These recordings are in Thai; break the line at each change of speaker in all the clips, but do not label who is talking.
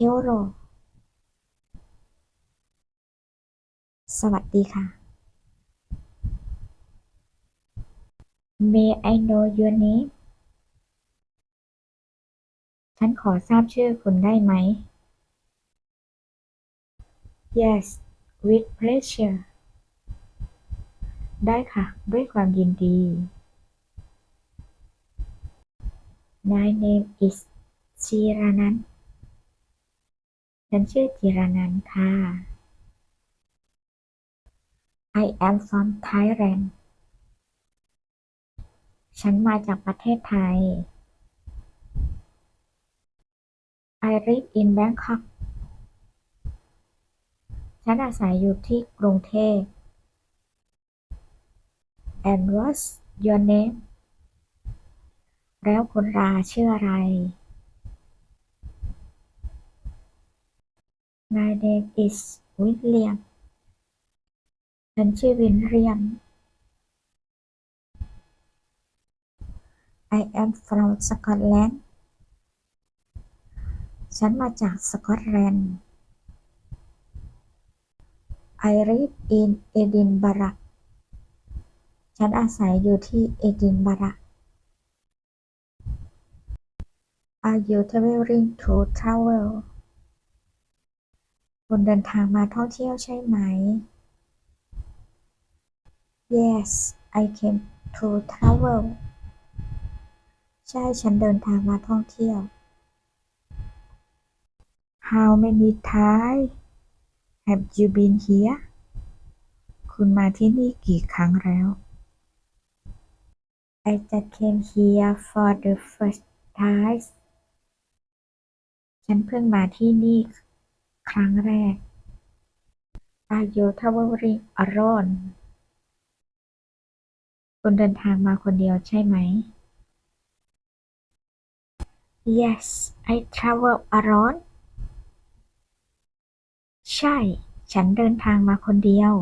Hello สวัสดีค่ะ May I know your name ฉันขอทราบชื่อคุณได้ไหม Yes with pleasure ได้ค่ะ ด้วยความยินดี My name is ชีรานัน ฉันชื่อจิรานันท์ค่ะ I am from Thailand ฉันมาจากประเทศไทย I live in Bangkok ฉันอาศัยอยู่ที่กรุงเทพ And what's your name แล้วคุณราชื่ออะไร My name is William ฉันชื่อวินเลียม I am from Scotland ฉันมาจากสกอตแลนด์ I live in Edinburgh ฉันอาศัยอยู่ที่เอดินบะระ Are you traveling to travel คุณเดินทางมาท่องเที่ยวใช่ไหม Yes I came to travel ใช่ฉันเดินทางมาท่องเที่ยว How many times have you been here คุณมาที่นี่กี่ครั้งแล้ว I just came here for the first time ฉันเพิ่งมาที่นี่ ครั้งแรก Are you traveling alone คุณเดินทางมาคนเดียวใช่ไหม Yes I travel alone ใช่ ฉันเดินทางมาคนเดียว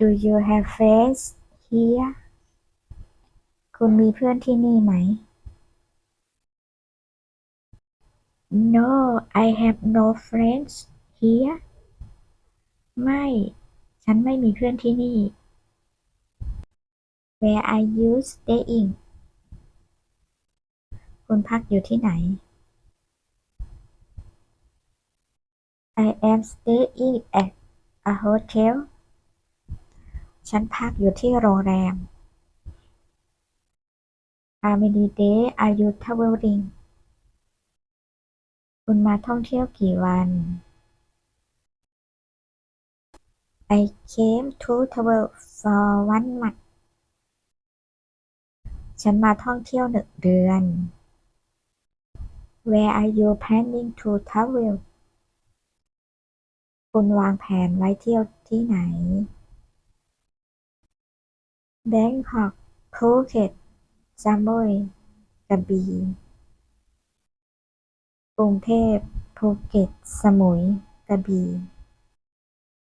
Do you have friends here คุณมีเพื่อนที่นี่ไหม No I have no friends here ไม่ ฉันไม่มีเพื่อนที่นี่ Where are you staying คุณพักอยู่ที่ไหน I am staying at a hotel ฉันพักอยู่ที่โรงแรม How many days are you traveling คุณมาท่องเที่ยวกี่วัน I came to travel for one month ฉันมาท่องเที่ยวหนึ่งเดือน Where are you planning to travel คุณวางแผนไว้เที่ยวที่ไหน Bangkok Phuket สมุยกระบี่ กรุงเทพ ภูเก็ต สมุย กระบี่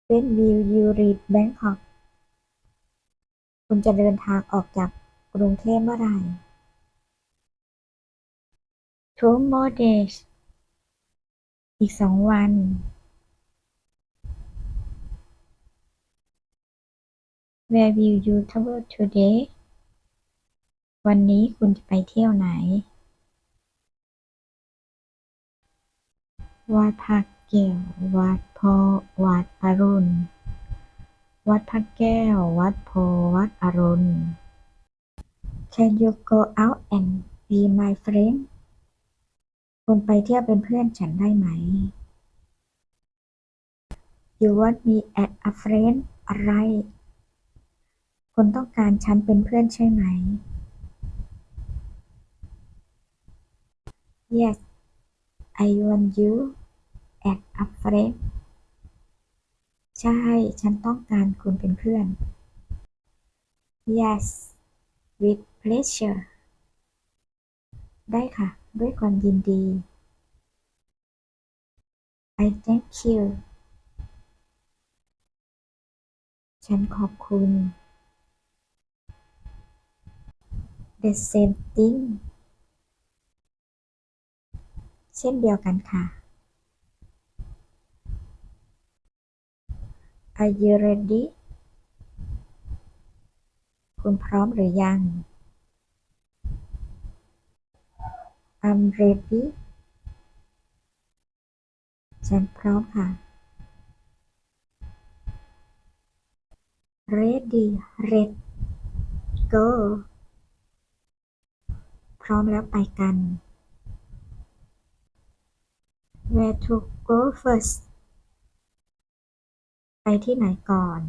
When will you leave Bangkok คุณจะเดินทางออกจากกรุงเทพเมื่อไหร่ Two more days อีกสองวัน Where will you travel today วันนี้คุณจะไปเที่ยวไหน วัดพระแก้ว วัดโพวัดอรุณ วัดพระแก้ว วัดโพวัดอรุณ Can you go out and be my friend คุณไปเที่ยวเป็นเพื่อนฉันได้ไหม You want me as a friend อะไรคุณต้องการฉันเป็นเพื่อนใช่ไหม Yes I want you as a friend ใช่ ฉันต้องการคุณเป็นเพื่อน Yes with pleasure ได้ค่ะ ด้วยความยินดี I thank you ฉันขอบคุณ The same thing เช่นเดียวกันค่ะ Are you ready คุณพร้อมหรือยัง I'm ready ฉันพร้อมค่ะ ready red go พร้อมแล้วไปกัน where to go first ไปที่ไหนก่อน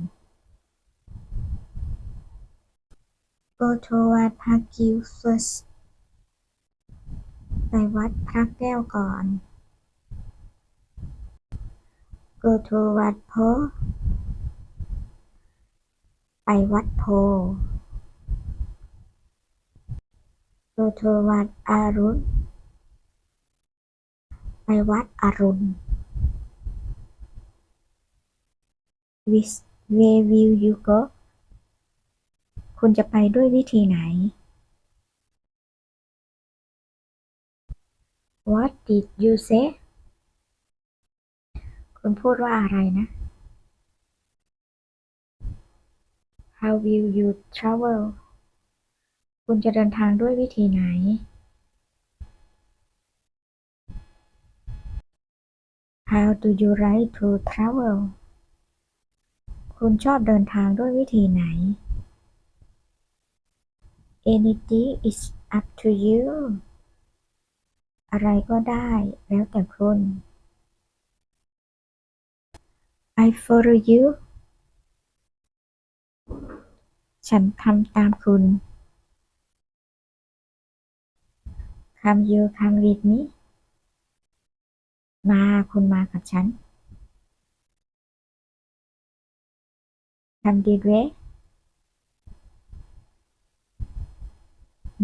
go to วัดพระกิ้ว first ไปวัดพระแก้วก่อน go to วัดโพธิ์ไปวัดโพ go to วัดอารุณไปวัดอรุณ Which way will you go คุณจะไปด้วยวิธีไหน What did you say คุณพูดว่าอะไรนะ How will you travel คุณจะเดินทางด้วยวิธีไหน How do you like to travel คุณชอบเดินทางด้วยวิธีไหน Anything is up to you อะไรก็ได้แล้วแต่คุณ I follow you ฉันทำตามคุณ Come you come with me มาคุณมากับฉัน ทำดีเวก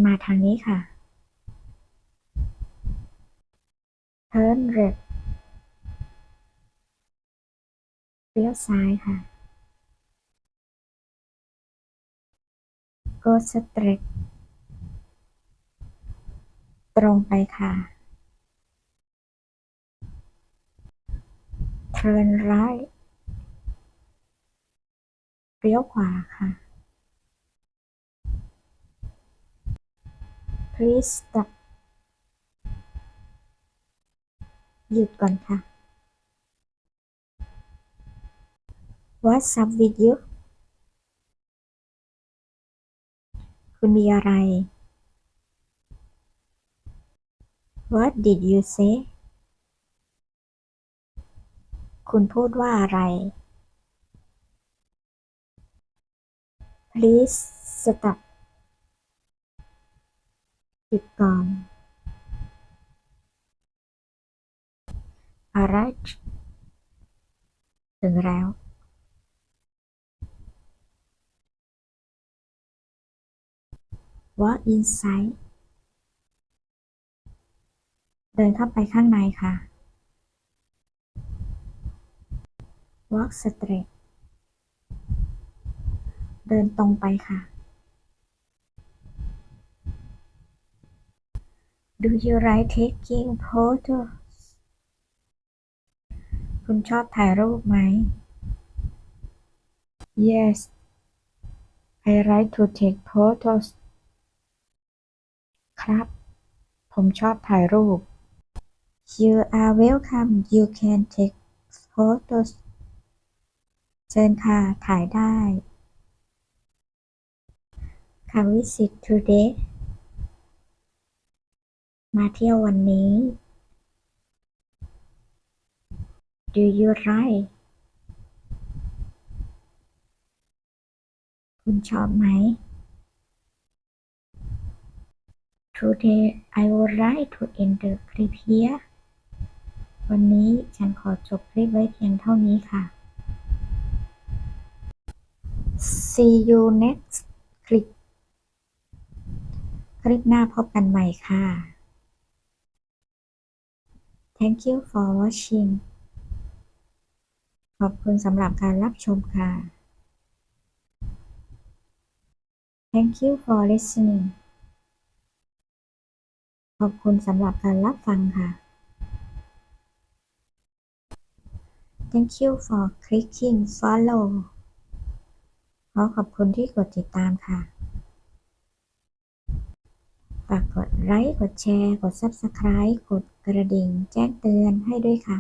มาทางนี้ค่ะ turn left เลี้ยวซ้ายค่ะ go straight ตรงไปค่ะ turn right เลี้ยวขวาค่ะ Please stop หยุดก่อนค่ะ What's up with you คุณมีอะไร What did you say คุณพูดว่าอะไร Please stop หยุดก่อน Alright ถึงแล้ว Walk inside เดินเข้าไปข้างในค่ะ Walk straight เดินตรงไปค่ะ Do you like taking photos คุณชอบถ่ายรูปไหม Yes I like to take photos ครับ ผมชอบถ่ายรูป You are welcome you can take photos เชิญค่ะ ถ่ายได้ Come visit today มาเที่ยววันนี้ Do you like คุณชอบไหม Today I would like to end the clip here วันนี้ฉันขอจบคลิปไว้เพียงเท่านี้ค่ะ See you next clip ลิปหน้าพบกันใหม่ค่ะ Thank you for watching ขอบคุณสำหรับการรับชมค่ะ Thank you for listening ขอบคุณสำหรับการรับฟังค่ะ Thank you for clicking follow ขอขอบคุณที่กดติดตามค่ะ ฝากกดไลค์ กดแชร์ กด Subscribe กดกระดิ่ง แจ้งเตือนให้ด้วยค่ะ